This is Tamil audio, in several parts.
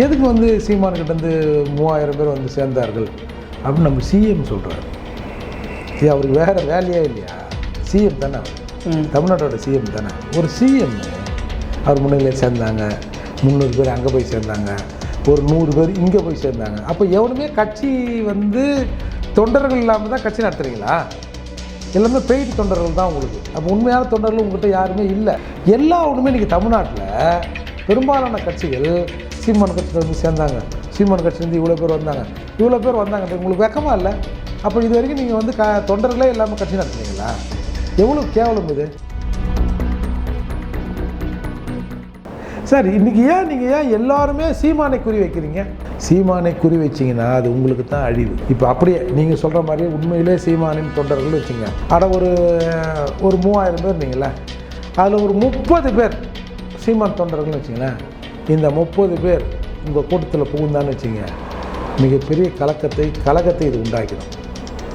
எதுக்கு வந்து சீமான் கிட்ட இருந்து மூவாயிரம் பேர் வந்து சேர்ந்தார்கள்? அப்படின்னு நம்ம சிஎம் சொல்கிறார் ஏ அவருக்கு வேறு வேலையே இல்லையா? சிஎம் தானே அவர். தமிழ்நாட்டோட சிஎம் தானே. ஒரு சிஎம் அவர் முன்னிலையில் சேர்ந்தாங்க. முந்நூறு பேர் அங்கே போய் சேர்ந்தாங்க. ஒரு நூறு பேர் இங்கே போய் சேர்ந்தாங்க. அப்போ எவனுமே கட்சி வந்து தொண்டர்கள் இல்லாமல் தான் கட்சி நடத்துறீங்களா? எல்லாமே பெய்டு தொண்டர்கள் தான் உங்களுக்கு. அப்போ உண்மையான தொண்டர்கள் உங்கள்கிட்ட யாருமே இல்லை. எல்லா ஒன்றுமே இன்றைக்கி தமிழ்நாட்டில் பெரும்பாலான கட்சிகள் சீமான் கட்சியில் வந்து சேர்ந்தாங்க. சீமான் கட்சியிலேருந்து இவ்வளோ பேர் வந்தாங்க. இவ்வளோ பேர் வந்தாங்க. உங்களுக்கு வெக்கமாக இல்லை? அப்போ இது வரைக்கும் நீங்கள் வந்து க தொண்டர்களே இல்லாமல் கட்சி நடத்துனீங்களா? எவ்வளோ கேவலம் இது? சார் இன்றைக்கி ஏன் நீங்கள் ஏன் எல்லாருமே சீமானை குறி வைக்கிறீங்க? சீமானை குறி வச்சிங்கன்னா அது உங்களுக்கு தான் அழிவு. இப்போ அப்படியே நீங்கள் சொல்கிற மாதிரி உண்மையிலே சீமானின் தொண்டர்கள் வச்சுங்க. அட ஒரு ஒரு மூவாயிரம் பேர் இருந்தீங்களே அதில் ஒரு முப்பது பேர் சீமான் தொண்டர்கள்னு வச்சிங்களேன். இந்த முப்பது பேர் உங்கள் கூட்டத்தில் புகுந்தான்னு வச்சுங்க மிகப்பெரிய கலக்கத்தை கலக்கத்தை இது உண்டாக்கிடும்.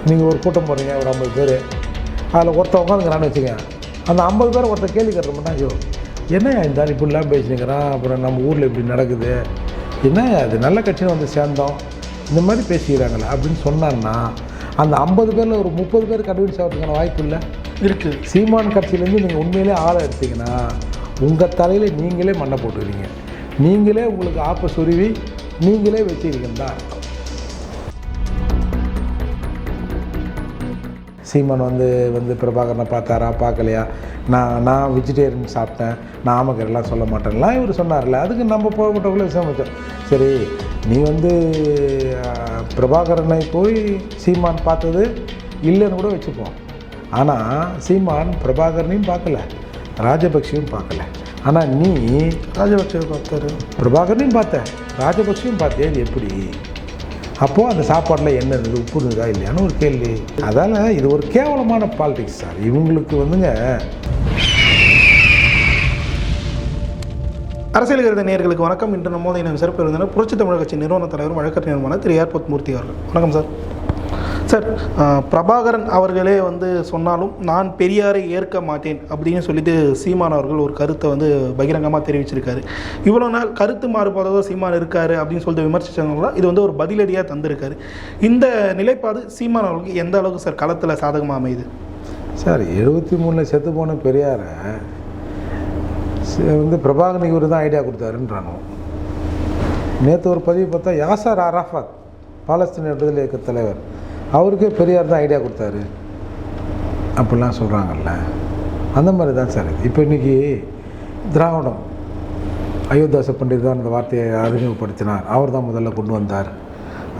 நீங்கள் ஒரு கூட்டம் போடுறீங்க ஒரு ஐம்பது பேர். அதில் ஒருத்தன் உட்காந்துக்கிறான்னு வச்சுங்க அந்த ஐம்பது பேர் ஒருத்தன் கேள்வி கட்டுறோம்னா ஐயோ என்னையா இந்த இப்படிலாம் பேசினுக்கிறான்? அப்புறம் நம்ம ஊரில் இப்படி நடக்குது. என்னய்யா அது நல்ல கட்சியில் வந்து சேர்ந்தோம். இந்த மாதிரி பேசிக்கிறாங்களே அப்படின்னு சொன்னான்னா அந்த ஐம்பது பேரில் ஒரு முப்பது பேர் கன்வின்ஸ் ஆகிறதுக்கான வாய்ப்பு இல்லை? இருக்கு. சீமான் கட்சியிலேருந்து நீங்கள் உண்மையிலே ஆளை எடுத்தீங்கன்னா உங்கள் தலையில் நீங்களே மண்ணை போட்டுக்கிறீங்க. நீங்களே உங்களுக்கு ஆப்பை சொருவி நீங்களே வச்சிருக்கீங்கன்னு தான் அர்த்தம் சீமான் வந்து வந்து பிரபாகரனை பார்த்தாரா? பார்க்கலையா? நான் நான் வெஜிடேரியன் சாப்பிட்டேன். நான் ஆமக்கரெல்லாம் சொல்ல மாட்டேன்லாம் இவர் சொன்னார்ல. அதுக்கு நம்ம போகப்பட்டவங்களே விசாரிச்சோம் சரி நீ வந்து பிரபாகரனை போய் சீமான் பார்த்தது இல்லைன்னு கூட வச்சுப்போம். ஆனால் சீமான் பிரபாகரனையும் பார்க்கல. ராஜபக்ஷையும் பார்க்கல. ஆனால் நீ ராஜபக்சே பார்த்தாரு? பிரபாகரனையும் பார்த்த. ராஜபக்ஷையும் பார்த்தேன். இது எப்படி? அப்போது அந்த சாப்பாட்டில் என்ன இருந்தது? உப்பு இருந்ததா இல்லையான்னு ஒரு கேள்வி. அதால் இது ஒரு கேவலமான பாலிடிக்ஸ் சார் இவங்களுக்கு வந்துங்க அரசியல் கருத நேர்களுக்கு வணக்கம். இன்று நம்மோது சிறப்பு விருந்தினர் புரட்சி தமிழக கட்சி நிறுவன தலைவர் வழக்கறிஞருமான திரு ஏர்போத் மூர்த்தி அவர்கள். வணக்கம் சார் சார் பிரபாகரன் அவர்களே வந்து சொன்னாலும் நான் பெரியாரை ஏற்க மாட்டேன் அப்படின்னு சொல்லிட்டு சீமான் அவர்கள் ஒரு கருத்தை வந்து பகிரங்கமாக தெரிவிச்சிருக்காரு. இவ்வளோ நாள் கருத்து மாறுபாடாக சீமான் இருக்காரு அப்படின்னு சொல்லிட்டு விமர்சித்தவங்களாம் இது வந்து ஒரு பதிலடியாக தந்திருக்காரு. இந்த நிலைப்பாடு சீமான் அவர்களுக்கு எந்த அளவுக்கு சார் களத்தில் சாதகமாக அமையுது? சார் எழுபத்தி மூணில் செத்து போன பெரியாரை ச- வந்து பிரபாகரன் இவர் தான் ஐடியா கொடுத்தாருன்றானோ நேற்று ஒரு பதிவு பார்த்தா யாசர் அரஃபாத் பாலஸ்தீன விடுதலை இயக்க தலைவர். அவருக்கே பெரியார் தான் ஐடியா கொடுத்தாரு. அப்படிலாம் சொல்கிறாங்கல்ல அந்த மாதிரி தான் சார் இப்போ இன்றைக்கி திராவிடம் அயோத்தாச பண்டிட் தான் அந்த வார்த்தையை அறிமுகப்படுத்தினார். அவர் தான் முதல்ல கொண்டு வந்தார்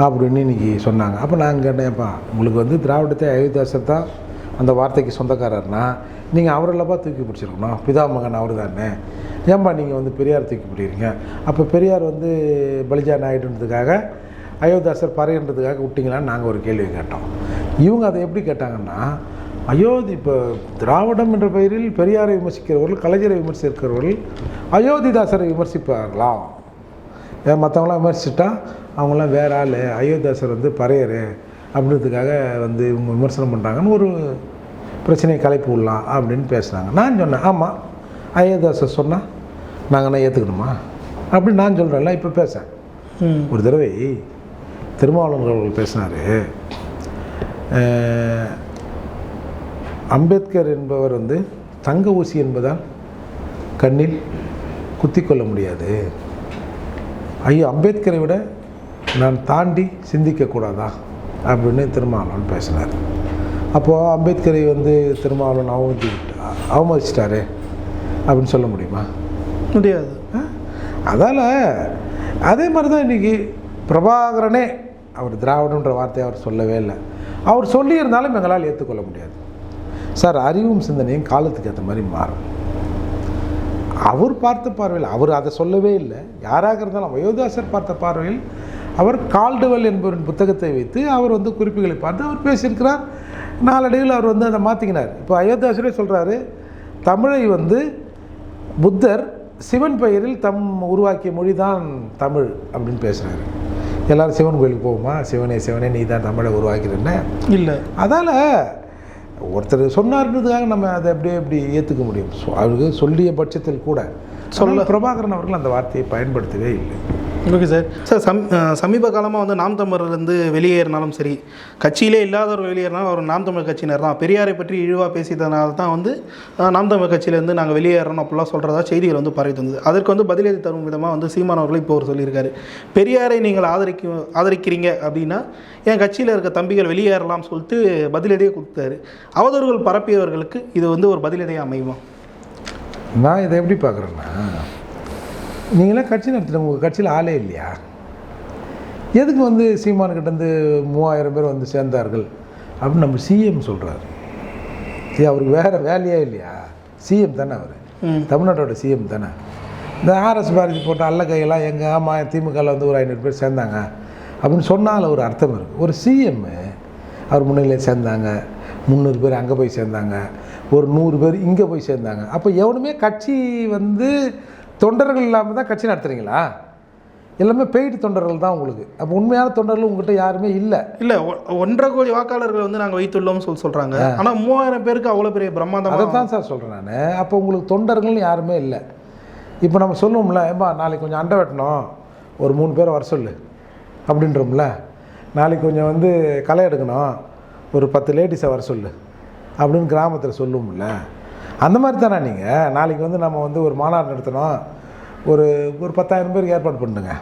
அப்படின்னு இன்னைக்கு சொன்னாங்க. அப்போ நான் கேட்டேன்ப்பா உங்களுக்கு வந்து திராவிடத்தை அயோத்தியாசர் தான் அந்த வார்த்தைக்கு சொந்தக்காரர்னா நீங்கள் அவரெல்லப்பா தூக்கி பிடிச்சிருக்கணும். பிதாமகன் அவர் தானே ஏன்பா நீங்கள் வந்து பெரியார் தூக்கி பிடிக்கிறீங்க? அப்போ பெரியார் வந்து பலிஜான் ஆகிட்டுன்றதுக்காக அயோத்தியாசர் பறையன்றதுக்காக விட்டீங்களான்னு நாங்கள் ஒரு கேள்வி கேட்டோம். இவங்க அதை எப்படி கேட்டாங்கன்னா அயோத்தி இப்போ திராவிடம் என்ற பெயரில் பெரியாரை விமர்சிக்கிறவர்கள் கலைஞரை விமர்சிக்கிறவர்கள் அயோத்திதாசரை விமர்சிப்பார்களா? ஏன் மற்றவங்களாம் விமர்சிச்சிட்டா அவங்களாம் வேற ஆள் அயோத்தியாசர் வந்து பறையரு அப்படின்றதுக்காக வந்து இவங்க விமர்சனம் பண்ணுறாங்கன்னு ஒரு பிரச்சனையை கலைப்பு விடலாம் அப்படின்னு பேசுனாங்க நான் சொன்னேன் ஆமாம் அயோத்தியாசர் சொன்னால் நாங்கள் ஏற்றுக்கணுமா அப்படின்னு நான் சொல்கிறேன்ல இப்போ பேசேன் ம். ஒரு தடவை திருமாவளவன் அவர்கள் பேசினார். அம்பேத்கர் என்பவர் வந்து தங்க ஊசி என்பதால் கண்ணில் குத்திக்கொள்ள முடியாது. ஐயோ அம்பேத்கரை விட நான் தாண்டி சிந்திக்கக்கூடாதா அப்படின்னு திருமாவளவன் பேசினார். அப்போது அம்பேத்கரை வந்து திருமாவளவன் அவமதி அவமதிச்சிட்டாரு அப்படின்னு சொல்ல முடியுமா? முடியாது. அதால் அதே மாதிரி தான் இன்றைக்கி பிரபாகரனே அவர் திராவிடன்ற வார்த்தையை அவர் சொல்லவே இல்லை. அவர் சொல்லியிருந்தாலும் எங்களால் ஏற்றுக்கொள்ள முடியாது. சார் அறிவும் சிந்தனையும் காலத்துக்கு ஏற்ற மாதிரி மாறும். அவர் பார்த்த பார்வையில் அவர் அதை சொல்லவே இல்லை. யாராக இருந்தாலும் வயோதாசர் பார்த்த பார்வையில் அவர் கால்டுவல் என்பவரின் புத்தகத்தை வைத்து அவர் வந்து குறிப்புகளை பார்த்து அவர் பேசியிருக்கிறார். நாளடைவில் அவர் வந்து அதை மாற்றிக்கினார் இப்போ அயோத்தியாசரே சொல்கிறாரு தமிழை வந்து புத்தர் சிவன் பெயரில் தம் உருவாக்கிய மொழி தான் தமிழ் அப்படின்னு பேசுகிறாரு எல்லாரும் சிவன் கோயிலுக்கு போகுமா சிவனே சிவனே நீ தான் தமிழை உருவாக்கிறேன்னு இல்லை. அதால் ஒருத்தர் சொன்னார்ன்றதுக்காக நம்ம அதை அப்படியே இப்படி ஏற்றுக்க முடியும். அவருக்கு சொல்லிய பட்சத்தில் கூட சொல்ல பிரபாகரன் அவர்கள் அந்த வார்த்தையை பயன்படுத்தவே இல்லை. Okay sir. சார் சம் சமீப காலமாக வந்து நாம் தமிழர்லேருந்து வெளியேறினாலும் சரி கட்சியிலே இல்லாதவர் வெளியேறினாலும் அவர் நாம் தமிழர் கட்சியினர் தான். பெரியாரை பற்றி இழிவாக பேசியதனால தான் வந்து நாம் தமிழர் கட்சியிலேருந்து நாங்கள் வெளியேறணும் அப்படிலாம் சொல்கிறதா செய்திகள் வந்து பரவி தந்தது. அதற்கு வந்து பதிலடி தரும் விதமாக வந்து சீமான் அவர்கள் இப்போ அவர் சொல்லியிருக்காரு. பெரியாரை நீங்கள் ஆதரிக்க ஆதரிக்கிறீங்க அப்படின்னா என் கட்சியில் இருக்க தம்பிகள் வெளியேறலாம் சொல்லிட்டு பதிலடியே கொடுத்தாரு. அவதூறுகள் பரப்பியவர்களுக்கு இது வந்து ஒரு பதிலடியாக அமையுமா? நான் இதை எப்படி பார்க்குறேன்னா நீங்களாம் கட்சி நடத்துகிற உங்கள் கட்சியில் ஆளே இல்லையா? எதுக்கு வந்து சீமானுக்கிட்டேருந்து மூவாயிரம் பேர் வந்து சேர்ந்தார்கள்? அப்படின்னு நம்ம சிஎம் சொல்கிறாரு ஏ அவருக்கு வேறு வேலையே இல்லையா? சிஎம் தானே அவர். தமிழ்நாட்டோட சிஎம் தானே. இந்த ஆர்எஸ் பாரதி போட்ட அல்ல கையெல்லாம் எங்கள் ஆமாம் திமுகவில் வந்து ஒரு ஐநூறு பேர் சேர்ந்தாங்க. அப்படின்னு சொன்னால் ஒரு அர்த்தம் இருக்குது ஒரு சிஎம் அவர் முன்னிலையில் சேர்ந்தாங்க. முந்நூறு பேர் அங்கே போய் சேர்ந்தாங்க. ஒரு நூறு பேர் இங்கே போய் சேர்ந்தாங்க. அப்போ எவனுமே கட்சி வந்து தொண்டர்கள் இல்லாமல் தான் கட்சி நடத்துகிறீங்களா எல்லாமே பெய்டு தொண்டர்கள் தான் உங்களுக்கு. அப்போ உண்மையான தொண்டர்கள் உங்கள்கிட்ட யாருமே இல்லை. இல்ல ஒ- ஒன்றரை கோடி வாக்காளர்கள் வந்து நாங்க வைத்துள்ளோம்னு சொல்லி சொல்றாங்க. ஆனா மூவாயிரம் பேருக்கு அவ்வளவு பெரிய பிரம்மாண்டமா அதை தான் சார் சொல்கிறேன் நான். அப்போ உங்களுக்கு தொண்டர்கள்னு யாருமே இல்லை. இப்போ நம்ம சொல்லுவோம்ல ஏம்பா நாளைக்கு கொஞ்சம் அண்டை வெட்டணும். ஒரு மூணு பேரை வர சொல்லு. அப்படின்றோம்ல. நாளைக்கு கொஞ்சம் வந்து களை எடுக்கணும். ஒரு பத்து லேடிஸை வர சொல்லு. அப்படின்னு கிராமத்தில் சொல்லுவோம்ல. அந்த மாதிரி தானே நீங்கள் நாளைக்கு வந்து நம்ம வந்து ஒரு மாநாடு நடத்தணும். ஒரு ஒரு பத்தாயிரம் பேருக்கு ஏற்பாடு பண்ணுங்க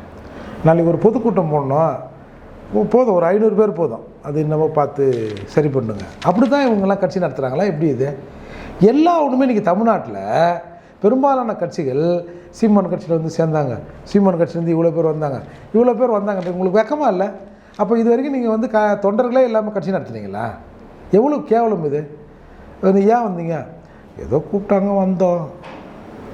நாளைக்கு ஒரு பொதுக்கூட்டம் போடணும். போதும். ஒரு ஐநூறு பேர் போதும். அது என்னவோ பார்த்து சரி பண்ணுங்க. அப்படி தான் இவங்கெல்லாம் கட்சி நடத்துகிறாங்களா எப்படி இது? எல்லா ஒன்றுமே இன்றைக்கி தமிழ்நாட்டில் பெரும்பாலான கட்சிகள் சீமான் கட்சியில் வந்து சேர்ந்தாங்க. சீமான் கட்சியிலேருந்து இவ்வளோ பேர் வந்தாங்க. இவ்வளோ பேர் வந்தாங்க உங்களுக்கு வெக்கமாக இல்லை? அப்போ இது வரைக்கும் நீங்கள் வந்து க தொண்டர்களே இல்லாமல் கட்சி நடத்துனீங்களா? எவ்வளோ கேவலம் இது? ஏன் வந்தீங்க? ஏதோ கூப்பிட்டாங்க வந்தோம்.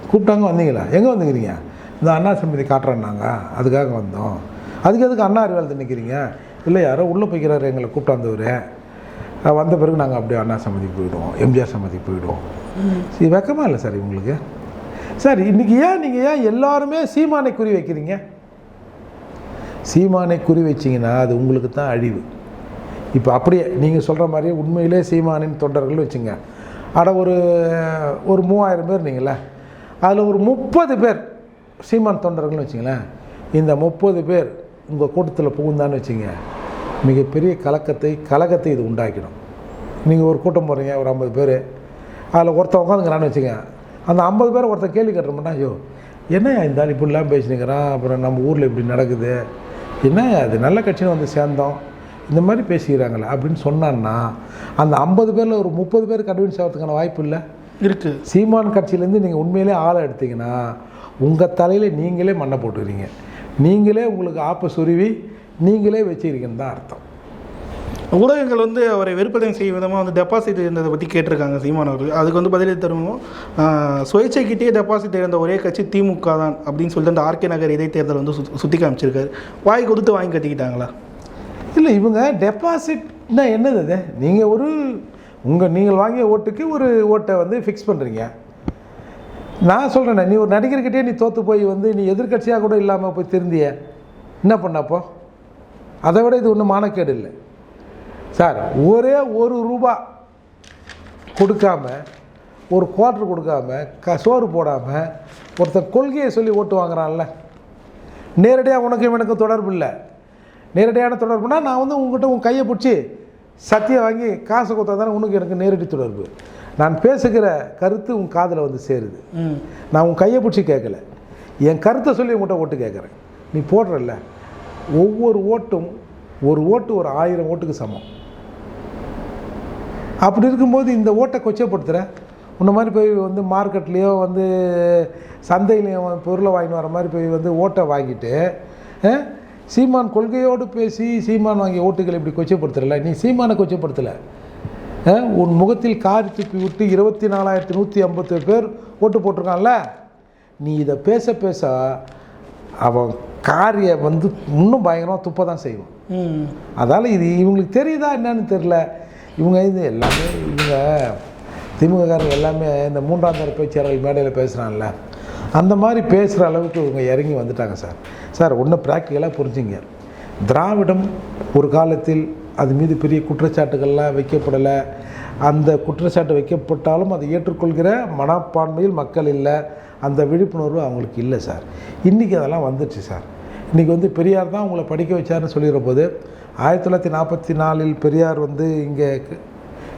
கூப்பிட்டாங்க வந்தீங்களா? எங்கே வந்துக்கிறீங்க இந்த அண்ணா சமிதி காட்டுறேன்னாங்க. அதுக்காக வந்தோம். அதுக்கு எதுக்கு அண்ணா அறிவாளத்தை நிற்கிறீங்க இல்லை யாரோ உள்ளே போய்க்கிறாரு எங்களை கூப்பிட்டு வந்தவர். வந்த பிறகு நாங்கள் அப்படியே அண்ணா சம்மதிக்கு போயிடுவோம். எம்ஜிஆர் சம்மதிக்கு போயிடுவோம். சரி வெக்கமாக இல்லை சார் உங்களுக்கு சார் இன்றைக்கி ஏன் நீங்கள் ஏன் எல்லாருமே சீமானை குறி வைக்கிறீங்க? சீமானை குறி வச்சிங்கன்னா அது உங்களுக்கு தான் அழிவு. இப்போ அப்படியே நீங்கள் சொல்கிற மாதிரியே உண்மையிலே சீமானின் தொண்டர்கள் வச்சுங்க. அட ஒரு ஒரு மூவாயிரம் பேர் நீங்களே அதில் ஒரு முப்பது பேர் சீமான் தொண்டர்கள்னு வச்சுங்களேன் இந்த முப்பது பேர் உங்கள் கூட்டத்தில் புகுந்தான்னு வச்சுங்க மிகப்பெரிய கலக்கத்தை கலக்கத்தை இது உண்டாக்கிடும். நீங்கள் ஒரு கூட்டம் போடுறீங்க ஒரு ஐம்பது பேர் அதில் ஒருத்தன் உட்காந்துங்கிறான்னு வச்சுங்க அந்த ஐம்பது பேர் ஒருத்தன் கேள்வி கேட்டுறோம்னா ஐயோ என்னய்யா இந்த இப்படிலாம் பேசினுக்கிறான் அப்புறம் நம்ம ஊரில் இப்படி நடக்குது என்னய்யா அது நல்ல கட்சின்னு வந்து சேர்ந்தோம் இந்த மாதிரி பேசிக்கிறாங்களே அப்படின்னு சொன்னான்னா அந்த ஐம்பது பேரில் ஒரு முப்பது பேர் கன்வின்ஸ் ஆகிறதுக்கான வாய்ப்பு இல்லை? இருக்கு. சீமான் கட்சியிலேருந்து நீங்கள் உண்மையிலே ஆளை எடுத்தீங்கன்னா உங்கள் தலையில் நீங்களே மண்ணை போட்டுக்கிறீங்க. நீங்களே உங்களுக்கு ஆப்பை சுருவி நீங்களே வச்சுக்கிறீங்கன்னு தான் அர்த்தம். ஊடகங்கள் வந்து அவரை வெறுப்பதம் செய்யும் விதமாக வந்து டெபாசிட் இருந்ததை பற்றி கேட்டிருக்காங்க சீமான் அவர்கள். அதுக்கு வந்து பதிலடி தருவோம். சுயேட்சைக்கிட்டே டெபாசிட் இருந்த ஒரே கட்சி திமுக தான் அப்படின்னு சொல்லிட்டு அந்த ஆர்கே நகர் இடைத்தேர்தல் வந்து சுத் சுற்றி காமிச்சிருக்காரு. வாய் கொடுத்து வாங்கி கட்டிக்கிட்டாங்களா? இல்லை இவங்க டெபாசிட்னா என்னது அது? நீங்கள் ஒரு உங்கள் நீங்கள் வாங்கிய ஓட்டுக்கு ஒரு ஓட்டை வந்து ஃபிக்ஸ் பண்ணுறீங்க நான் சொல்கிறேன் நீ ஒரு நடிகர்கிட்டே நீ தோற்று போய் வந்து நீ எதிர்க்கட்சியாக கூட இல்லாமல் போய் திருந்திய என்ன பண்ணப்போ அதை விட இது ஒன்றும் மானக்கேடு இல்லை. சார் ஒரே ஒரு ரூபா கொடுக்காம ஒரு குவார்ட்டர் கொடுக்காம க சோறு போடாமல் ஒருத்தர் கொள்கையை சொல்லி ஓட்டு வாங்குறான்ல. நேரடியாக உனக்கும் எனக்கும் தொடர்பு இல்லை. நேரடியான தொடர்புனா நான் வந்து உங்ககிட்ட உன் கையை பிடிச்சி சத்தியம் வாங்கி காசு கொடுத்தா தானே உனக்கு எனக்கு நேரடி தொடர்பு. நான் பேசுகிற கருத்து உன் காதில் வந்து சேருது. நான் உன் கையை பிடிச்சி கேட்கல. என் கருத்தை சொல்லி உங்கள்கிட்ட ஓட்டு கேட்குறேன். நீ போடுறல்ல. ஒவ்வொரு ஓட்டும் ஒரு ஓட்டு ஒரு ஆயிரம் ஓட்டுக்கு சமம். அப்படி இருக்கும்போது இந்த ஓட்டை கொச்சப்படுத்துகிற உன்ன மாதிரி போய் வந்து மார்க்கெட்லேயோ வந்து சந்தையிலையும் பொருளை வாங்கிட்டு வர மாதிரி போய் வந்து ஓட்டை வாங்கிட்டு சீமான் கொள்கையோடு பேசி சீமான் வாங்கிய ஓட்டுகளை இப்படி கொச்சப்படுத்துறல? நீ சீமானை கொச்சப்படுத்தலை. உன் முகத்தில் காரி துப்பி விட்டு இருபத்தி நாலாயிரத்தி நூற்றி ஐம்பத்தேழு பேர் ஓட்டு போட்டிருக்கான்ல? நீ இதை பேச பேச அவன் காரிய வந்து இன்னும் பயங்கரமாக துப்ப தான் செய்வான். அதால் இது இவங்களுக்கு தெரியுதா என்னன்னு தெரில இவங்க இது எல்லாமே இவங்க திமுககாரங்க எல்லாமே இந்த மூன்றாம் தர பேச்சாளர்கள் மேடையில் பேசுகிறான்ல அந்த மாதிரி பேசுகிற அளவுக்கு இவங்க இறங்கி வந்துட்டாங்க சார். சார் ஒன்று ப்ராக்டிக்கலாக புரிஞ்சுங்க. திராவிடம் ஒரு காலத்தில் அது மீது பெரிய குற்றச்சாட்டுகள்லாம் வைக்கப்படலை. அந்த குற்றச்சாட்டு வைக்கப்பட்டாலும் அதை ஏற்றுக்கொள்கிற மனப்பான்மையில் மக்கள் இல்லை. அந்த விழிப்புணர்வு அவங்களுக்கு இல்லை சார். இன்றைக்கி அதெல்லாம் வந்துடுச்சு சார். இன்றைக்கி வந்து பெரியார் தான் அவங்கள படிக்க வச்சார்னு சொல்லிடுற போது ஆயிரத்தி தொள்ளாயிரத்தி நாற்பத்தி நாலில் பெரியார் வந்து இங்கே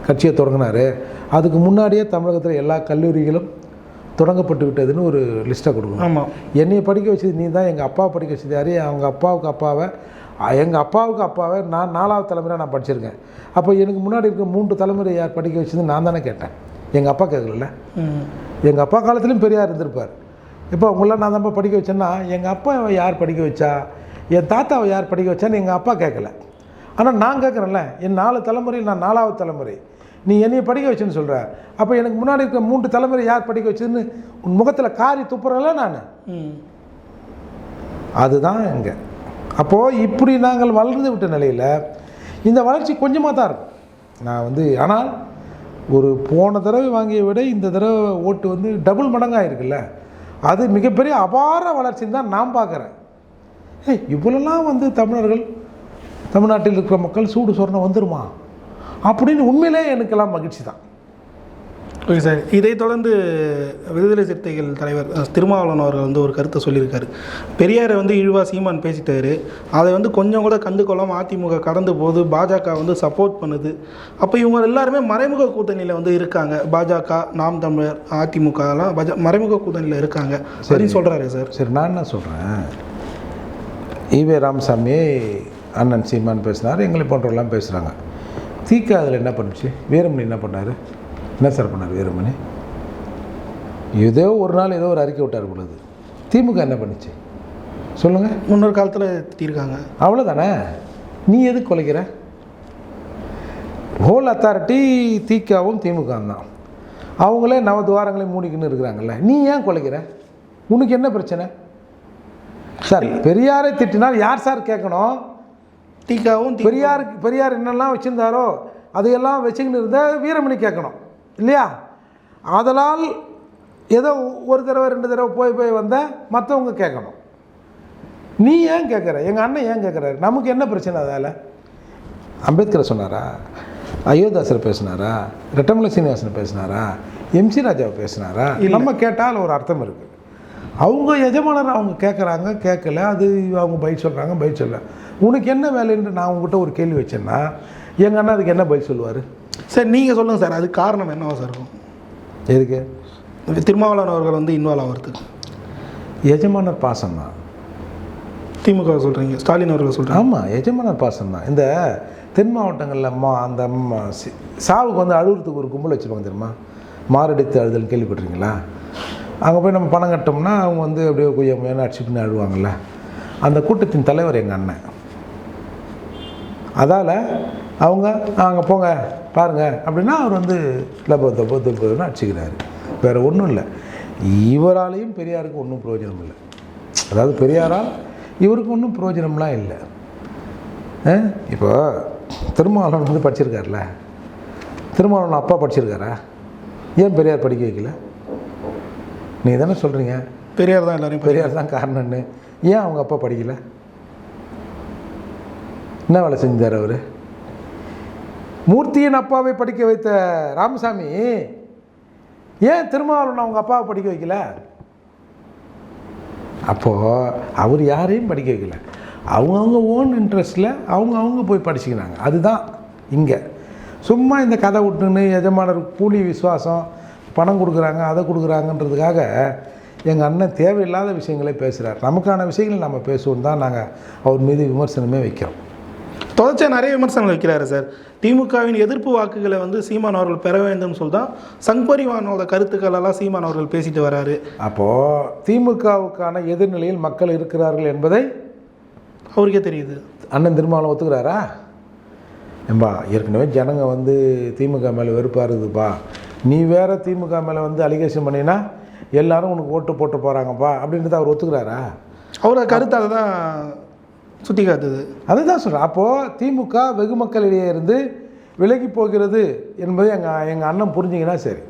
கட்சியை தொடங்கினார். அதுக்கு முன்னாடியே தமிழகத்தில் எல்லா கல்லூரிகளும் தொடங்கப்பட்டு விட்டதுன்னு ஒரு லிஸ்ட்டை கொடுக்கணும். ஆமாம் என்னைய படிக்க வச்சது நீ தான் எங்கள் அப்பாவை படிக்க வச்சது யாரு? அவங்க அப்பாவுக்கு அப்பாவை எங்கள் அப்பாவுக்கு அப்பாவை நான் நாலாவது தலைமுறை நான் படிச்சிருக்கேன். அப்போ எனக்கு முன்னாடி இருக்க மூன்று தலைமுறை யார் படிக்க வச்சது நான் தானே கேட்டேன். எங்கள் அப்பா கேட்கல எங்கள் அப்பா காலத்துலேயும் பெரியார் இருந்திருப்பார். இப்போ உங்களாம் நான் தான் படிக்க வச்சேன்னா எங்கள் அப்பாவை யார் படிக்க வச்சா? என் தாத்தாவை யார் படிக்க வச்சான்னு எங்கள் அப்பா கேட்கல. ஆனால் நான் கேட்குறேன்ல என் நாலு தலைமுறையில் நான் நாலாவது தலைமுறை. நீ என்னைய படிக்க வச்சேன்னு சொல்கிற அப்போ எனக்கு முன்னாடி இருக்க மூன்று தலைமுறை யார் படிக்க வச்சதுன்னு உன் முகத்தில் காரி துப்புறல நான். அதுதான் இங்கே. அப்போது இப்படி நாங்கள் வளர்ந்து விட்ட நிலையில் இந்த வளர்ச்சி கொஞ்சமாக தான் இருக்கும். நான் வந்து ஆனால் ஒரு போன தடவை வாங்கிய விட இந்த தடவை ஓட்டு வந்து டபுள் மடங்காக இருக்குல்ல அது மிகப்பெரிய அபார வளர்ச்சின்னு தான் நான் பார்க்குறேன் ஏய் இவ்வளோலாம் வந்து தமிழர்கள் தமிழ்நாட்டில் இருக்கிற மக்கள் சூடு சொரணம் வந்துருமா? அப்படின்னு உண்மையிலே எனக்கெல்லாம் மகிழ்ச்சி தான் ஓகே சார் இதைத் தொடர்ந்து விடுதலை சிறுத்தைகள் தலைவர் அஹ், திருமாவளவன் அவர்கள் வந்து ஒரு கருத்தை சொல்லியிருக்காரு. பெரியாரை வந்து இழிவா சீமான் பேசிட்டாரு. அதை வந்து கொஞ்சம் கூட கண்டுகொள்ளாம அதிமுக கடந்து போது பாஜக வந்து சப்போர்ட் பண்ணுது. அப்போ இவங்க எல்லாருமே மறைமுக கூட்டணியில் வந்து இருக்காங்க. பாஜக நாம் தமிழர் அதிமுக எல்லாம் பஜ மறைமுக கூட்டணியில் இருக்காங்க. அப்படின்னு சொல்கிறாரு சார் சரி நான் என்ன சொல்கிறேன் ஈவே ராமசாமி அண்ணன் சீமான் பேசினார் எங்களை போன்றவெல்லாம் பேசுகிறாங்க தீக்க அதில் என்ன பண்ணுச்சு? வீரமணி என்ன பண்ணார்? என்ன சார் பண்ணார் வீரமணி? ஏதோ ஒரு நாள் ஏதோ ஒரு அறிக்கை விட்டார் பொழுது திமுக என்ன பண்ணுச்சு? சொல்லுங்கள் முன்னொரு காலத்தில் திட்டிருக்காங்க. அவ்வளோதானே நீ எதுக்கு குலைக்கிற? ஹோல் அத்தாரிட்டி தீக்காவும் திமுக தான். அவங்களே நவதுவாரங்களை மூடிக்கின்னு இருக்கிறாங்கல்ல. நீ ஏன் குலைக்கிற? உனக்கு என்ன பிரச்சனை? சார் பெரியாரை திட்டினால் யார் சார் கேட்கணும்? திகாவும் தி- பெரியாருக்கு பெரியார் என்னெல்லாம் வச்சுருந்தாரோ அதையெல்லாம் வச்சுக்கின்னு இருந்தால் வீரமணி கேட்கணும். இல்லையா? அதனால் ஏதோ ஒரு தடவை ரெண்டு தடவை போய் போய் வந்தால் மற்றவங்க கேட்கணும். நீ ஏன் கேட்குற? எங்கள் அண்ணன் ஏன் கேட்குறாரு? நமக்கு என்ன பிரச்சனை அதால்? அம்பேத்கரை சொன்னாரா? அயோத்தாசர் பேசினாரா? ரெட்டமலை சீனிவாசன் பேசினாரா? எம்சி ராஜாவை பேசினாரா? நம்ம கேட்டால் ஒரு அர்த்தம் இருக்குது அவங்க எஜமானர் அவங்க கேட்குறாங்க கேட்கல. அது அவங்க பதில் சொல்கிறாங்க பதில் சொல்ல. உனக்கு என்ன வேலைன்னு நான் உங்ககிட்ட ஒரு கேள்வி வச்சேன்னா எங்கள் அண்ணன் அதுக்கு என்ன பதில் சொல்லுவார்? சார் நீங்கள் சொல்லுங்கள் சார் அது காரணம் என்னவா சார் இருக்கும்? எதுக்கு? திருமாவளவன் அவர்கள் வந்து இன்வால்வ் ஆகிறதுக்கு எஜமானர் பாசம் தான் திமுக சொல்கிறீங்க ஸ்டாலின் அவர்கள் சொல்கிறாங்க ஆமாம் எஜமானர் பாசம் தான் இந்த தென் மாவட்டங்களில் மா அந்த ம- சி- சாவுக்கு வந்து அழுகுறதுக்கு ஒரு கும்பல் வச்சுருப்பாங்க தெரியுமா? மாரடித்து அழுதல் கேள்விப்பட்டிருக்கீங்களா? அங்கே போய் நம்ம பணம் கட்டோம்னா அவங்க வந்து அப்படியே கொய்யா அடிச்சு பண்ணி அழுவாங்கல்ல. அந்த கூட்டத்தின் தலைவர் எங்கள் அண்ணன். அதால் அவங்க அங்கே போங்க பாருங்கள் அப்படின்னா அவர் வந்து லபோ தப்போ துப்போன்னு அடிச்சுக்கிறாரு. வேறு ஒன்றும் இல்லை. இவராலையும் பெரியாருக்கு ஒன்றும் பிரயோஜனம் இல்லை. அதாவது பெரியாரால் இவருக்கு ஒன்றும் பிரயோஜனம்லாம் இல்லை? இப்போ திருமாவளவன் வந்து படிச்சிருக்காருல்ல திருமாவளவன் அப்பா படிச்சிருக்காரா? ஏன் பெரியார் படிக்க வைக்கல? நீங்கள் தானே சொல்கிறீங்க பெரியார் தான் எல்லாரையும் பெரியார் தான் காரணம்னு. ஏன் அவங்க அப்பா படிக்கல? என்ன வேலை செஞ்சார் அவர்? மூர்த்தியின் அப்பாவை படிக்க வைத்த ராமசாமி ஏன் திருமாவளவன் அவங்க அப்பாவை படிக்க வைக்கல? அப்போது அவர் யாரையும் படிக்க வைக்கல. அவங்கவுங்க ஓன் இன்ட்ரெஸ்ட்டில் அவங்க அவங்க போய் படிச்சுக்கினாங்க. அதுதான் இங்கே. சும்மா இந்த கதை விட்டுன்னு எஜமானர் கூலி விசுவாசம் பணம் கொடுக்குறாங்க அதை கொடுக்குறாங்கன்றதுக்காக எங்கள் அண்ணன் தேவையில்லாத விஷயங்களே பேசுகிறார் நமக்கான விஷயங்களை நம்ம பேசுவோம் தான் நாங்கள் அவர் மீது விமர்சனமே வைக்கிறோம். தொடர்ச்சியாக நிறைய விமர்சனங்கள் வைக்கிறாரு சார். திமுகவின் எதிர்ப்பு வாக்குகளை வந்து சீமான் அவர்கள் பெற வேண்டும் சொல்லி தான் சங்பரிவானோட கருத்துக்கள் எல்லாம் சீமான் அவர்கள் பேசிட்டு வராரு. அப்போது திமுகவுக்கான எதிர்நிலையில் மக்கள் இருக்கிறார்கள் என்பதை அவருக்கே தெரியுது. அண்ணன் திருமாவளவன் ஒத்துக்கிறாரா? ஏம்பா ஏற்கனவே ஜனங்க வந்து திமுக மேலே வெறுப்பாக இருக்குதுப்பா. நீ வேற திமுக மேலே வந்து அலிகேஷன் பண்ணினா எல்லாரும் உனக்கு ஓட்டு போட்டு போகிறாங்கப்பா அப்படின்றத அவர் ஒத்துக்கிறாரா? அவரோட கருத்து அதை தான் சுட்டி காட்டுது அதுதான் சொல்கிறேன் அப்போது திமுக வெகு மக்களிடையே இருந்து விலகி போகிறது என்பதை எங்கள் எங்கள் அண்ணன் புரிஞ்சிங்கன்னா சரி.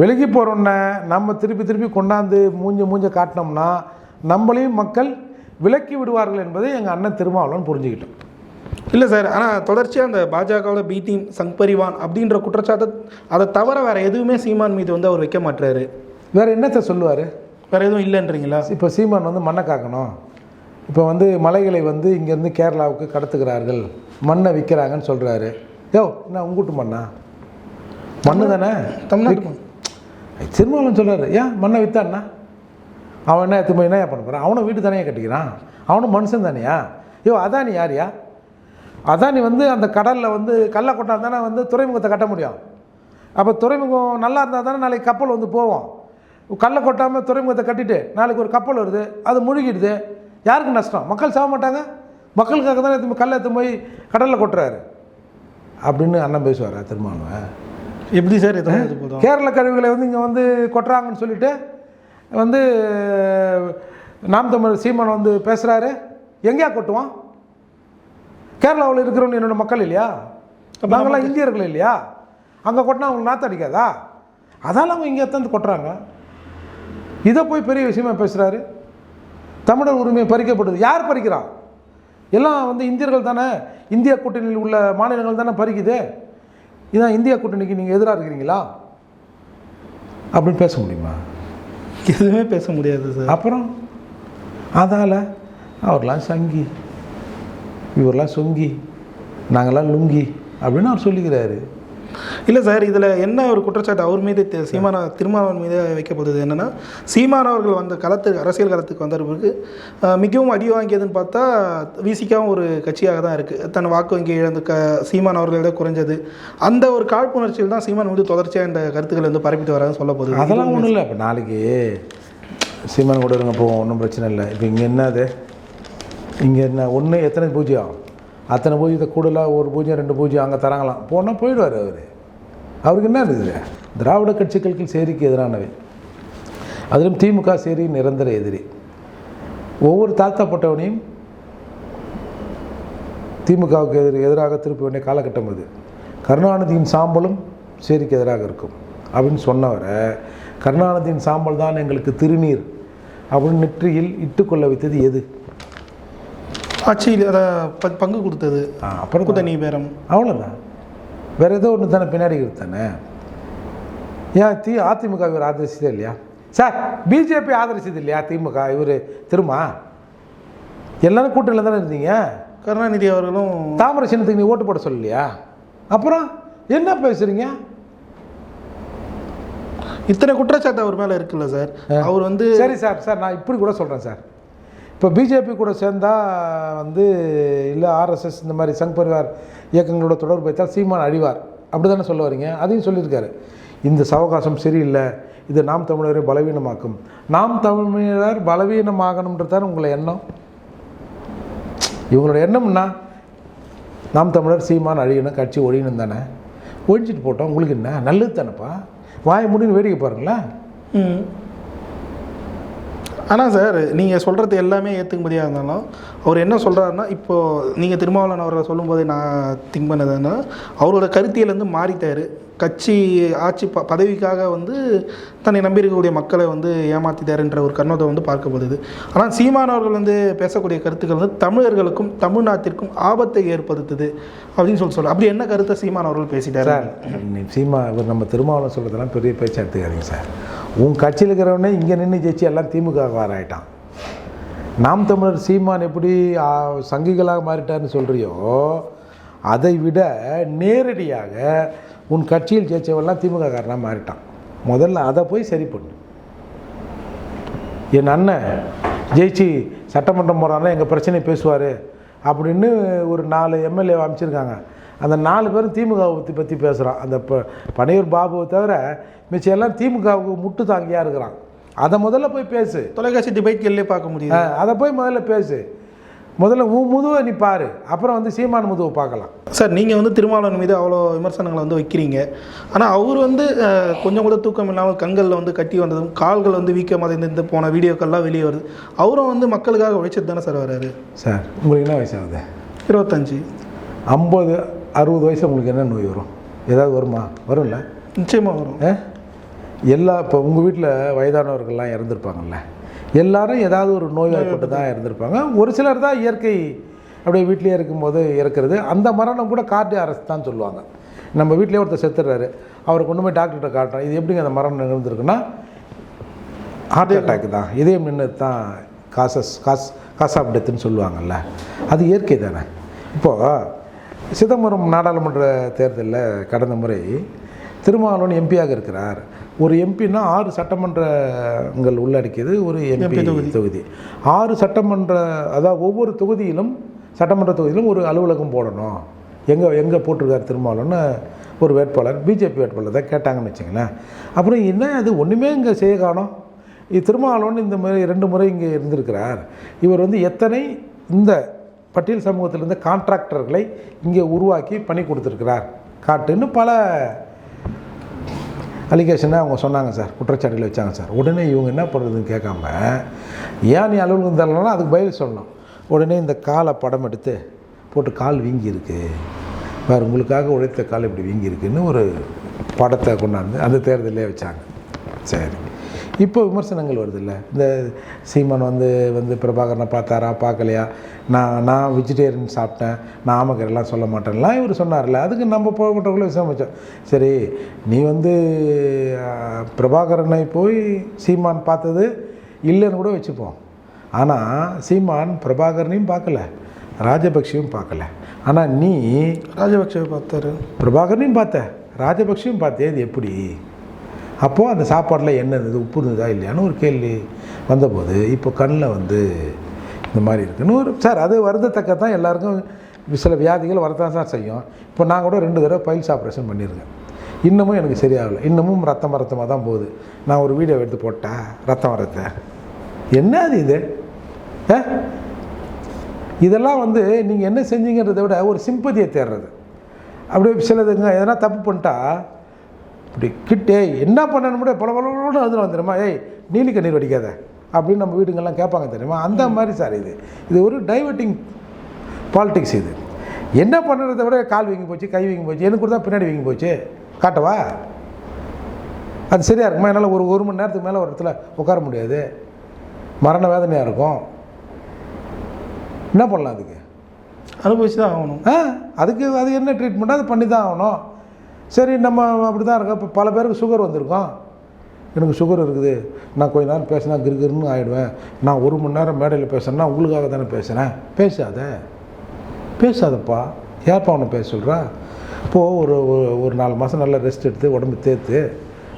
விலகி போகிறோன்ன நம்ம திருப்பி திருப்பி கொண்டாந்து மூஞ்ச மூஞ்ச காட்டினோம்னா நம்மளையும் மக்கள் விலக்கி விடுவார்கள் என்பதை எங்கள் அண்ணன் திருமாவளவன் புரிஞ்சுக்கிட்டோம் இல்லை சார் ஆனால் தொடர்ச்சியாக அந்த பாஜகவோட பி டீம் சங் பரிவான் அப்படின்ற குற்றச்சாட்டை அதை தவிர வேற எதுவுமே சீமான் மீது வந்து அவர் வைக்க மாட்டாரு வேறு என்னத்தை சொல்லுவார்? வேற எதுவும் இல்லைன்றீங்களா? இப்போ சீமான் வந்து மண்ணை காக்கணும். இப்போ வந்து மலைகளை வந்து இங்கேருந்து கேரளாவுக்கு கடத்துகிறார்கள். மண்ணை விற்கிறாங்கன்னு சொல்கிறாரு யோ என்ன உங்கூட்டு மண்ணா? மண்ணு தானே? தமிழ்நாட்டு. திருமாவளவன் சொல்கிறாரு ஏன் மண்ணை வித்தான்னா அவன் என்ன திரும்ப என்ன பண்ண போகிறான் அவனும் வீட்டு தானே கட்டிக்கிறான். அவனும் மனுஷன் தானேயா? யோ அதானி யாரியா அதானி வந்து அந்த கடலில் வந்து கல்லை கொட்டா தானே வந்து துறைமுகத்தை கட்ட முடியும். அப்போ துறைமுகம் நல்லா இருந்தால் தானே நாளைக்கு கப்பல் வந்து போவோம். கல்லை கொட்டாமல் துறைமுகத்தை கட்டிட்டு நாளைக்கு ஒரு கப்பல் வருது. அது முழுகிடுது. யாருக்கு நஷ்டம்? மக்கள் சாக மாட்டாங்க. மக்களுக்காக தானே திரும்ப கல்லை எடுத்து போய் கடலில் கொட்டுறாரு. அப்படின்னு அண்ணன் பேசுவாரா திருமாவளவன்? எப்படி சார் கேரள கழிவுகளை வந்து இங்கே வந்து கொட்டுறாங்கன்னு சொல்லிட்டு வந்து நாம் தமிழர் சீமான் வந்து பேசுகிறாரு எங்கேயா கொட்டுவான்? கேரளாவில் இருக்கிறவங்க என்னோட மக்கள் இல்லையா? நாங்களாம் இந்தியர்கள் இல்லையா? அங்கே கொட்டினா அவங்களுக்கு நாற்று அடிக்காதா? அதால அவங்க இங்கே தந்து கொட்டுறாங்க? இதை போய் பெரிய விஷயமா பேசுகிறாரு தமிழர் உரிமை பறிக்கப்படுது. யார் பறிக்கிறா? எல்லாம் வந்து இந்தியர்கள் தானே? இந்திய கூட்டணியில் உள்ள மாநிலங்கள் தானே பறிக்குது? இதான் இந்திய கூட்டணிக்கு நீங்கள் எதிராக இருக்கிறீங்களா? அப்படின்னு பேச முடியுமா? எதுவுமே பேச முடியாது சார். அப்புறம்? அதால் அவர்லாம் சங்கி. இவரெல்லாம் சொங்கி. நாங்கள்லாம் லுங்கி. அப்படின்னு அவர் சொல்லிக்கிறாரு. இல்லை சார் இதில் என்ன ஒரு குற்றச்சாட்டு? அவர் மீது சீமானா திருமாவன் மீது வைக்கப்படுது என்னென்னா சீமான் அவர்கள் வந்த களத்துக்கு அரசியல் களத்துக்கு வந்த பிறகு மிகவும் அடி வாங்கியதுன்னு பார்த்தா விசிக்காவும் ஒரு கட்சியாக தான் இருக்குது தன் வாக்கு வங்கி இழந்து க சீமான் விட குறைஞ்சது. அந்த ஒரு காழ்ப்புணர்ச்சியில் தான் சீமான் வந்து தொடர்ச்சியாக இந்த கருத்துக்களை வந்து பரப்பிட்டு வரான்னு சொல்ல போகுது அதெல்லாம் ஒன்றும் இல்லை. இப்போ நாளைக்கு சீமான் கூட இருங்க போவோம் ஒன்றும் பிரச்சனை இல்லை. இப்போ இங்கே என்னது இங்கே என்ன ஒன்று எத்தனை பூஜ்ஜியம்? அத்தனை பூஜை கூடலாம் ஒரு பூஜ்யம் ரெண்டு பூஜ்யம் அங்கே தராங்களாம். போனால் போயிடுவார் அவர். அவருக்கு என்ன இருக்குது திராவிட கட்சிகளுக்கு சேரிக்கு எதிரானவை. அதிலும் திமுக சேரி நிரந்தர எதிரி. ஒவ்வொரு தாழ்த்தப்பட்டவனையும் திமுகவுக்கு எதிர் எதிராக திருப்பி வேண்டிய காலகட்டம் அது கருணாநிதியின் சாம்பலும் சேரிக்கு எதிராக இருக்கும். அப்படின்னு சொன்னவரை கருணாநிதியின் சாம்பல் தான் எங்களுக்கு திருநீர் அப்படின்னு நெற்றியில் இட்டுக்கொள்ள வைத்தது எது? ஆட்சியில் பங்கு கொடுத்தது. அப்புறம் கூட்டணி பேரம். அவ்வளோதான் வேற ஏதோ ஒன்று தானே பின்னாடி தானே ஏன் தி அதிமுக இவர் ஆதரிச்சதே இல்லையா? சார் பிஜேபி ஆதரிச்சது இல்லையா திமுக? இவர் திருமா? எல்லாரும் கூட்டணியில் தானே இருந்தீங்க? கருணாநிதி அவர்களும் தாமரை சின்னத்துக்கு நீ ஓட்டு போட சொல்லலையா? அப்புறம் என்ன பேசுறீங்க? இத்தனை குற்றச்சாட்டு அவர் மேலே இருக்குல்ல சார். அவர் வந்து சரி சார் சார் நான் இப்படி கூட சொல்கிறேன் சார். இப்போ பிஜேபி கூட சேர்ந்தால் வந்து இல்லை ஆர்எஸ்எஸ் இந்த மாதிரி சங் பரிவார் இயக்கங்களோட தொடர்பு வைத்தால் சீமான் அழிவார் அப்படி தானே சொல்ல வரீங்க? அதையும் சொல்லியிருக்காரு. இந்த சவகாசம் சரியில்லை. இது நாம் தமிழரை பலவீனமாக்கும். நாம் தமிழர் பலவீனமாகணுன்றது உங்களை எண்ணம்? இவங்களோட எண்ணம்னா நாம் தமிழர் சீமான் அழியணும் கட்சி ஒழியணும் தானே. ஒழிஞ்சிட்டு போட்டோம். உங்களுக்கு என்ன? நல்லது தானேப்பா. வாய முடின்னு வேடிக்கை பாருங்களேன். ஆனால் சார் நீங்கள் சொல்கிறது எல்லாமே ஏற்றுக்கும்படியாக இருந்தாலும் அவர் என்ன சொல்கிறாருன்னா இப்போது நீங்கள் திருமாவளவன் அவரை சொல்லும்போது நான் திங்க் பண்ணதுன்னா அவரோட கருத்தியல் மாறிட்டார். கட்சி ஆட்சி ப பதவிக்காக வந்து தன்னை நம்பியிருக்கக்கூடிய மக்களை வந்து ஏமாற்றிட்டாருன்ற ஒரு கண்ணோத்தை வந்து பார்க்கப்படுது ஆனால் சீமான் அவர்கள் வந்து பேசக்கூடிய கருத்துக்கள் வந்து தமிழர்களுக்கும் தமிழ்நாட்டிற்கும் ஆபத்தை ஏற்படுத்துது அப்படின்னு சொல்லி சொல்ல அப்படி என்ன கருத்தை சீமான் அவர்கள் பேசிட்டாரு? சார் நீ சீமா இவர் நம்ம திருமாவளவன் சொல்கிறதெல்லாம் பெரிய பேச்சு எடுத்துக்காதீங்க சார். உன் கட்சியில் இருக்கிறவனே இங்கே நின்று ஜெயிச்சு எல்லாம் திமுகவாராயிட்டான் நாம் தமிழர் சீமான் எப்படி சங்கிகளாக மாறிட்டார்னு சொல்கிறியோ அதை விட நேரடியாக உன் கட்சியில் ஜெயிச்சவெல்லாம் திமுககாரனாக மாறிட்டான். முதல்ல அதை போய் சரி பண்ணு. என் அண்ணன் ஜெயிச்சு சட்டமன்றம் போகிறான்னா எங்கள் பிரச்சனையை பேசுவார் அப்படின்னு ஒரு நாலு எம்எல்ஏ அமைச்சிருக்காங்க. அந்த நாலு பேரும் திமுகவை பற்றி பேசுகிறான் அந்த ப பனையூர் பாபுவை தவிர மிச்சம் எல்லாம் திமுகவுக்கு முட்டு தாங்கியாக இருக்கிறான். அதை முதல்ல போய் பேசு. தொலைக்காட்சி டிபேட்கள்லேயே பார்க்க முடியுது. ஆ, அதை போய் முதல்ல பேசு. முதல்ல உன் முதுவை நீ பாரு. அப்புறம் வந்து சீமான் முதுவை பார்க்கலாம். சார் நீங்கள் வந்து திருமாவளவன் மீது அவ்வளோ விமர்சனங்களை வந்து வைக்கிறீங்க. ஆனால் அவர் வந்து கொஞ்சம் கூட தூக்கம் இல்லாமல் கண்களில் வந்து கட்டி வந்ததும் கால்கள் வந்து வீக்கமாக இந்த போன வீடியோக்கள்லாம் வெளியே வருது. அவரும் வந்து மக்களுக்காக உழைச்சது தானே சார் வராரு சார் உங்களுக்கு என்ன வயசாகுது இருபத்தஞ்சு. ஐம்பது அறுபது வயசு உங்களுக்கு என்ன நோய் வரும்? ஏதாவது வருமா? வரும்ல? நிச்சயமாக வரும். ஆ? எல்லா இப்போ உங்கள் வீட்டில் வயதானவர்கள்லாம் இறந்துருப்பாங்கல்ல. எல்லாரும் ஏதாவது ஒரு நோய்வாய்ப்பட்டு தான் இறந்துருப்பாங்க. ஒரு சிலர் தான் இயற்கை அப்படியே வீட்டிலேயே இருக்கும்போது இறக்குறது. அந்த மரணம் கூட கார்டிய அரசு தான் சொல்லுவாங்க. நம்ம வீட்டிலேயே ஒருத்தர் செத்துடுறாரு அவரை கொண்டு போய் டாக்டர்கிட்ட காட்டுறோம். இது எப்படிங்க அந்த மரணம் நிகழ்ந்துருக்குன்னா? ஹார்ட் அட்டாக் தான். இதயம் நின்று தான் காசஸ் காஸ் ஆஃப் டெத்துன்னு சொல்லுவாங்கல்ல. அது இயற்கை தானே. இப்போது சிதம்பரம் நாடாளுமன்ற தேர்தலில் கடந்த முறை திருமாவளவன் எம்பியாக இருக்கிறார். ஒரு எம்பின்னா ஆறு சட்டமன்றங்கள் உள்ளடக்கியது ஒரு எம்பி தொகுதி. ஆறு சட்டமன்ற அதாவது ஒவ்வொரு தொகுதியிலும் சட்டமன்ற தொகுதியிலும் ஒரு அலுவலகம் போடணும். எங்கே எங்கே போட்டிருக்காரு திருமாவளவன்னு ஒரு வேட்பாளர் பிஜேபி வேட்பாளர் தான் கேட்டாங்கன்னு வச்சுங்களேன் அப்புறம் என்ன அது ஒன்றுமே இங்கே செய்ய காணோம். இது திருமாவளவன் இந்த முறை ரெண்டு முறை இங்கே இருந்திருக்கிறார். இவர் வந்து எத்தனை இந்த பட்டியல் சமூகத்திலிருந்து கான்ட்ராக்டர்களை இங்கே உருவாக்கி பண்ணி கொடுத்துருக்கிறார். காட்டுன்னு பல அலிகேஷனை அவங்க சொன்னாங்க சார். குற்றச்சாட்டுகளை வச்சாங்க சார். உடனே இவங்க என்ன பண்ணுறதுன்னு கேட்காம ஏன் நீ அலுவலகம் தரலன்னா அதுக்கு பதில் சொல்லணும். உடனே இந்த காலை படம் எடுத்து போட்டு கால் வீங்கி இருக்கு வேறு உங்களுக்காக உழைத்த கால் இப்படி வீங்கி இருக்குன்னு ஒரு படத்தை கொண்டாந்து அந்த தேர்தலே வச்சாங்க. சரி. இப்போ விமர்சனங்கள் வருதுல்ல. இந்த சீமான் வந்து வந்து பிரபாகரனை பார்த்தாரா பார்க்கலையா? நான் நான் வெஜிடேரியன் சாப்பிட்டேன் நான் ஆமக்கரெல்லாம் சொல்ல மாட்டேன்லாம் இவர் சொன்னார்ல. அதுக்கு நம்ம போகப்பட்டவங்கள விசாரிச்சோம். சரி நீ வந்து பிரபாகரனை போய் சீமான் பார்த்தது இல்லைன்னு கூட வச்சுப்போம். ஆனால் சீமான் பிரபாகரனையும் பார்க்கல ராஜபக்ஷையும் பார்க்கல. ஆனால் நீ ராஜபக்சே பார்த்தாரு. பிரபாகரனையும் பார்த்த ராஜபக்ஷையும் பார்த்தே இது எப்படி? அப்போது அந்த சாப்பாட்டில் என்ன இருந்தது உப்பு இருந்ததா இல்லையான்னு ஒரு கேள்வி வந்தபோது இப்போ கண்ணில் வந்து இந்த மாதிரி இருக்குன்னு ஒரு சார் அது வருந்தத்தக்க தான் எல்லாருக்கும் சில வியாதிகள் வரத்தான் சார் செய்யும். இப்போ நான் கூட ரெண்டு தடவை பைல்ஸ் ஆப்ரேஷன் பண்ணியிருக்கேன். இன்னமும் எனக்கு சரியாகலை. இன்னமும் ரத்தம் ரத்தமாக தான் போகுது. நான் ஒரு வீடியோ எடுத்து போட்டேன். ரத்தம் வரத்தை என்ன அது இது? ஆ? இதெல்லாம் வந்து நீங்கள் என்ன செஞ்சீங்கிறத விட ஒரு சிம்பதியை தேடுறது. அப்படியே சிலதுங்க எதனா தப்பு பண்ணிட்டா இப்படி கிட்டே என்ன பண்ணணும் கூட பல பலன்னு எழுதுன வந்துடுமா ஏய் நீலி கண்ணீர் வடிக்காத அப்படின்னு நம்ம வீடுங்கெல்லாம் கேட்பாங்க தெரியுமா? அந்த மாதிரி சார் இது. இது ஒரு டைவர்ட்டிங் பாலிடிக்ஸ் இது. என்ன பண்ணுறதை விட கால் வீங்கி போச்சு கை வீங்கி போச்சு எனக்கு கூட தான் பின்னாடி வீங்கி போச்சு. காட்டவா? அது சரியாக இருக்குமா? என்னால் ஒரு ஒரு மணி நேரத்துக்கு மேலே ஒரு இடத்துல உட்கார முடியாது. மரண வேதனையாக இருக்கும். என்ன பண்ணலாம் அதுக்கு? அனுபவிச்சு தான் ஆகணும். ஆ அதுக்கு அது என்ன ட்ரீட்மெண்ட்டோ அது பண்ணி தான் ஆகணும். சரி நம்ம அப்படி தான் இருக்கோம் இப்போ பல பேருக்கு சுகர் வந்திருக்கோம். எனக்கு சுகர் இருக்குது. நான் கொஞ்ச நேரம் பேசினா கிருகிருன்னு ஆகிடுவேன் நான் ஒரு மணி நேரம் மேடையில் பேசுகிறேன்னா உங்களுக்காக தானே பேசுகிறேன் பேசாத. பேசாதப்பா. யார்ப்பா உன்னை பேச சொல்கிறா இப்போது ஒரு ஒரு- ஒரு நாலு மாதம் நல்லா ரெஸ்ட் எடுத்து உடம்பு தேர்த்து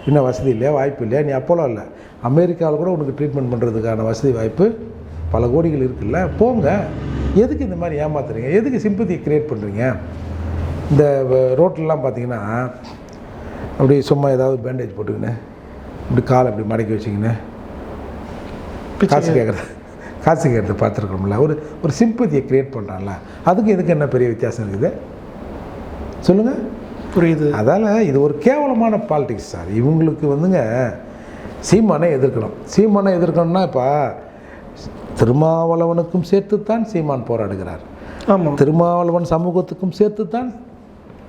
இன்னும் வசதி இல்லையா? வாய்ப்பு இல்லையா? நீ அப்போலாம் இல்லை. அமெரிக்காவில் கூட உனக்கு ட்ரீட்மெண்ட் பண்ணுறதுக்கான வசதி வாய்ப்பு பல கோடிகள் இருக்குல்ல? போங்க. எதுக்கு இந்த மாதிரி ஏமாத்துறீங்க? எதுக்கு சிம்பத்தியை கிரியேட் பண்ணுறீங்க இந்த ரோட்லலாம் பார்த்தீங்கன்னா அப்படி சும்மா ஏதாவது பேண்டேஜ் போட்டுக்கின்னு இப்படி காலை அப்படி மடக்கி வச்சிக்கின்னு காசு கேட்குறது. காசு கேட்குறது பார்த்துருக்கோம்ல ஒரு ஒரு சிம்பத்தியை க்ரியேட் பண்ணுறான்ல அதுக்கு இதுக்கு என்ன பெரிய வித்தியாசம் இருக்குது? சொல்லுங்கள் புரியுது. அதால் இது ஒரு கேவலமான பாலிடிக்ஸ் சார். இவங்களுக்கு வந்துங்க சீமானை எதிர்க்கணும். சீமானை எதிர்க்கணும்னா இப்போ திருமாவளவனுக்கும் சேர்த்துத்தான் சீமான் போராடுகிறார். ஆமாம் திருமாவளவன் சமூகத்துக்கும்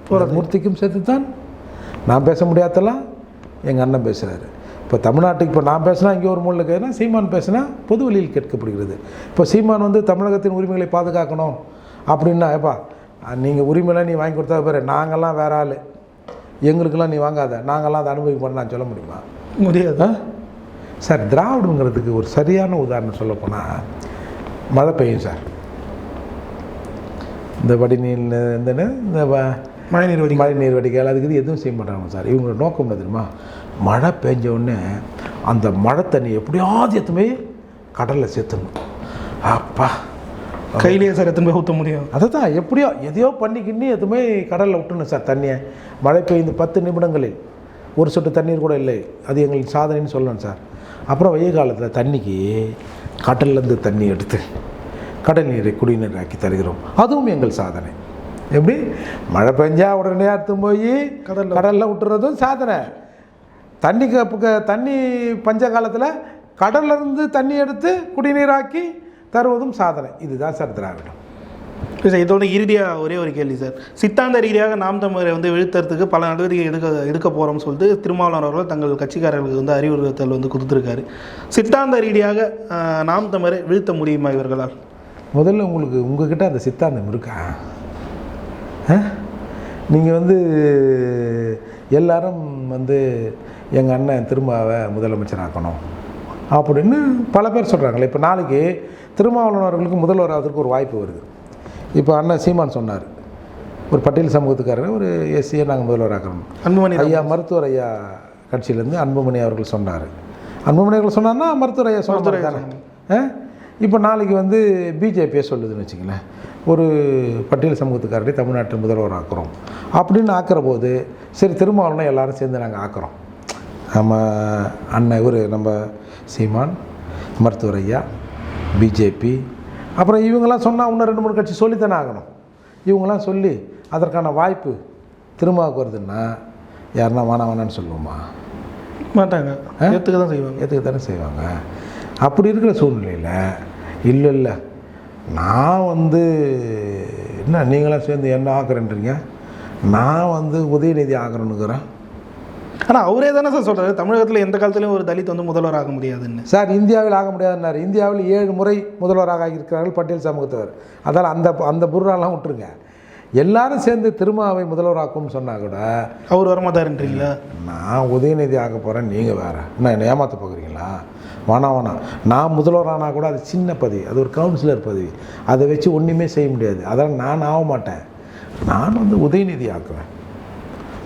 சேர்த்துத்தான் மூர்த்திக்கும் சேர்த்துத்தான். நான் பேச முடியாதெல்லாம் எங்கள் அண்ணன் பேசுகிறாரு இப்போ தமிழ்நாட்டுக்கு இப்போ நான் பேசினா இங்கே ஒரு மூலையில் கேட்குறேன் சீமான் பேசினா பொது வழியில் கேட்கப்படுகிறது. இப்போ சீமான் வந்து தமிழகத்தின் உரிமைகளை பாதுகாக்கணும் அப்படின்னா ஏப்பா நீங்கள் உரிமையெல்லாம் நீ வாங்கி கொடுத்தா பாரு நாங்கள்லாம் வேற ஆள். எங்களுக்கெல்லாம் நீ வாங்காத. நாங்கள்லாம் அதை அனுபவிப்போம் நான் சொல்ல முடியுமா? முடியாது? சார் திராவிடங்கிறதுக்கு ஒரு சரியான உதாரணம் சொல்லப்போனால் மழை பெய்யும் சார். இந்த வடிநீர் இந்த? இந்த வ- மழைநீர் வடி மழை நீர் வடிகால் அதுக்கு இது எதுவும் செய்ய மாட்டாங்க சார். இவங்களோட நோக்கம் என்ன தெரியுமா? மழை பெஞ்ச உடனே அந்த மழை தண்ணி எப்படியாவது எத்துமே கடலில் சேர்த்துணும் அப்பா. கையிலேயே சார் எத்தனை ஊற்ற முடியும். அதை தான் எப்படியோ எதையோ பண்ணிக்கின்னு எதுவுமே கடலில் விட்டுணும் சார் தண்ணியை. மழை பெய்ந்து பத்து நிமிடங்களில் ஒரு சொட்டு தண்ணீர் கூட இல்லை. அது எங்களுக்கு சாதனைன்னு சொல்லணும் சார். அப்புறம் வெயில் காலத்தில் தண்ணிக்கு கடல்லேருந்து தண்ணி எடுத்து கடல் நீரை குடிநீர் ஆக்கி தருகிறோம். அதுவும் எங்கள் சாதனை. எப்படி? மழை பெஞ்சா உடனே எடுத்து போய் கடல்ல கடலில் விட்டுறதும் சாதனை. தண்ணி க- தண்ணி பஞ்ச காலத்தில் கடல்ல இருந்து தண்ணி எடுத்து குடிநீராக்கி தருவதும் சாதனை. இதுதான் சார் திராவிடம். சார் இதோட இறுதியாக ஒரே ஒரு கேள்வி சார். சித்தாந்த ரீதியாக நாம் தமிழரை வந்து வீழ்த்துறதுக்கு பல நடவடிக்கை எடுக்க எடுக்க போகிறோம்னு சொல்லிட்டு திருமாவளவன் அவர்கள் தங்கள் கட்சிக்காரர்களுக்கு வந்து அறிவுறுத்தல் வந்து கொடுத்துருக்காரு. சித்தாந்த ரீதியாக நாம் தமிழரை வீழ்த்த முடியுமா இவர்களால்? முதல்ல உங்களுக்கு உங்ககிட்ட அந்த சித்தாந்தம் இருக்கா? நீங்கள் வந்து எல்லாரும் வந்து எங்கள் அண்ணன் திரும்பவை முதலமைச்சராக்கணும் அப்படின்னு பல பேர் சொல்கிறாங்களே இப்போ நாளைக்கு திருமாவளவன் அவர்களுக்கு முதல்வர் ஆகிறதுக்கு ஒரு வாய்ப்பு வருது. இப்போ அண்ணன் சீமான் சொன்னார். ஒரு பட்டியல் சமூகத்துக்காரர் ஒரு எஸ்சியை நாங்கள் முதல்வர் ஆக்கிறோம் அன்புமணி ஐயா மருத்துவர் ஐயா கட்சியிலேருந்து அன்புமணி அவர்கள் சொன்னார். அன்புமணி அவர்கள் சொன்னார்னா மருத்துவர் ஐயா சொன்னார்? இப்போ நாளைக்கு வந்து பிஜேபியே சொல்லுதுன்னு வச்சுங்களேன் ஒரு பட்டியல் சமூகத்துக்காரரை தமிழ்நாட்டில் முதல்வர் ஆக்குறோம். அப்படின்னு ஆக்கிற போது சரி திருமாவளவனை எல்லாரும் சேர்ந்து நாங்கள் ஆக்குறோம். நம்ம அண்ணன் இவர் நம்ம சீமான் மருத்துவர் ஐயா பிஜேபி அப்புறம் இவங்கெல்லாம் சொன்னால் இன்னும் ரெண்டு மூணு கட்சி சொல்லித்தானே ஆகணும். இவங்கெல்லாம் சொல்லி அதற்கான வாய்ப்பு திருமாவுக்கு வருதுன்னா யாருன்னா வேணாம் வேணான்னு சொல்லுவோமா? மாட்டாங்க. ஏற்றுக்க தான் செய்வாங்க. ஏற்றுக்க தானே செய்வாங்க. அப்படி இருக்கிற சூழ்நிலையில் இல்லை இல்லை நான் வந்து என்ன நீங்களாம் சேர்ந்து என்ன ஆக்குறேன்றீங்க? நான் வந்து உதயநிதி ஆகிறேன்னுக்கிறேன் ஆனால் அவரே தானே சார் சொல்கிறாரு தமிழகத்தில் எந்த காலத்துலையும் ஒரு தலித் வந்து முதல்வர் ஆக முடியாதுன்னு. சார் இந்தியாவில் ஆக முடியாதுன்னாரு. இந்தியாவில் ஏழு முறை முதல்வராக ஆகியிருக்கிறார்கள் பட்டியல் சமூகத்தவர். அதால் அந்த அந்த புர்ராலாம் விட்டுருங்க. எல்லாரும் சேர்ந்து திருமாவை முதல்வராக்கும்னு சொன்னால் கூட அவர் வரமாட்டாருன்றீங்களா? நான் உதயநிதி ஆக போகிறேன் நீங்கள் வேறு. என்ன என்னை ஏமாற்ற பார்க்குறீங்களா வேணாம் வேணாம் நான் முதல்வரானா கூட அது சின்ன பதவி அது ஒரு கவுன்சிலர் பதவி. அதை வச்சு ஒன்றுமே செய்ய முடியாது. அதெல்லாம் நான் ஆக மாட்டேன். நான் வந்து உதயநிதி ஆக்குவேன்.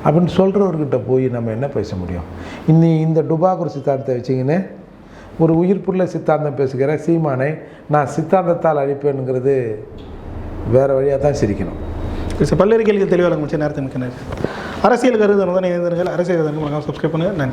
அப்படின்னு சொல்கிறவர்கிட்ட போய் நம்ம என்ன பேச முடியும்? இன்னி இந்த டுபாகூர் சித்தாந்தத்தை வச்சிங்கன்னு ஒரு உயிர்ப்புள்ள சித்தாந்தம் பேசுகிற சீமானை நான் சித்தாந்தத்தால் அழிப்பேனுங்கிறது வேறு வழியாக தான் சிரிக்கணும். பல்வேறு கேள்விகள் தெளிவாக முடிச்ச நேரத்தை மிக்க அரசியல் கருது அரசியல் கருத்து சப்ஸ்கிரைப் பண்ணுங்கள் நன்றி.